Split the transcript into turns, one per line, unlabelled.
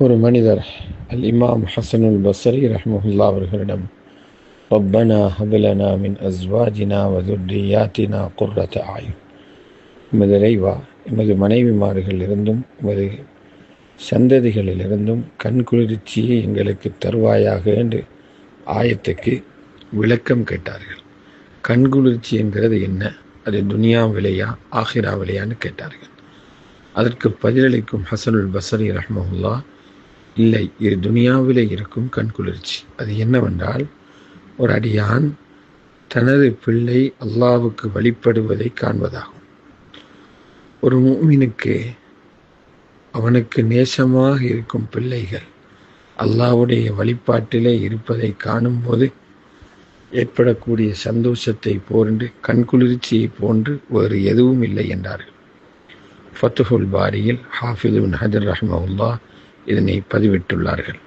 ஒரு மனிதர் அல் இமாம் ஹசனுல் பசரி ரஹ்மஹுல்லா அவர்களிடம் ரப்பனா ஹபிலனா மின் அஸ்வாஜினா வதுர்ரியாத்தினா குர்ரத ஆயுன் எமது இறைவா எமது மனைவிமார்களிலிருந்தும் எமது சந்ததிகளிலிருந்தும் கண்குளிர்ச்சியை எங்களுக்கு தருவாயாக என்று ஆயத்துக்கு விளக்கம் கேட்டார்கள். கண்குளிர்ச்சி என்கிறது என்ன? அது துனியா விலையா ஆஹிரா விலையான்னு கேட்டார்கள். அதற்கு பதிலளிக்கும் ஹசனுல் பசரி ரஹ்மஹுல்லா இல்லை இது துனியாவிலே இருக்கும் கண்குளிர்ச்சி அது என்னவென்றால் ஒரு அடியான் தனது பிள்ளை அல்லாவுக்கு வழிபடுவதை காண்பதாகும். ஒரு மூமினுக்கு அவனுக்கு நேசமாக இருக்கும் பிள்ளைகள் அல்லாவுடைய வழிபாட்டிலே இருப்பதை காணும்போது ஏற்படக்கூடிய சந்தோஷத்தை போன்று கண்குளிர்ச்சியை போன்று வேறு எதுவும் இல்லை என்றார்கள். ஃபத்துஹுல் பாரியில் ஹாஃபிதுன் ஹஜர் ரஹ்மவுல்லா இதனை பதிவிட்டுள்ளார்கள்.